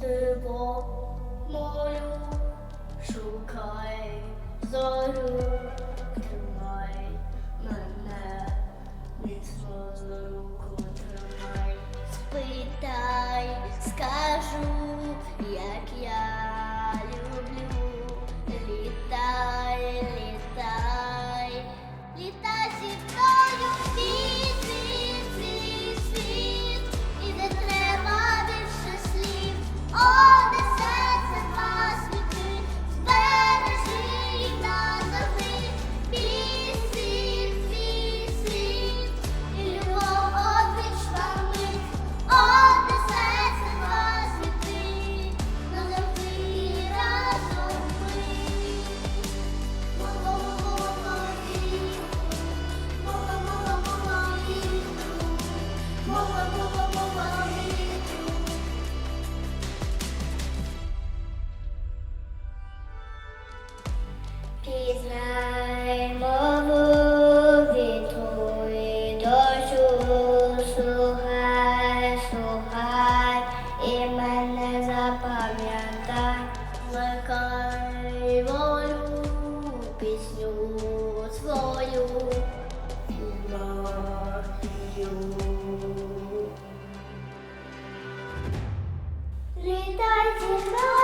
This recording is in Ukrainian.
диво молю, шукай зорю, тримай мене, міцно за руку тримай, спитай, скажу. свою мафію. Літайте на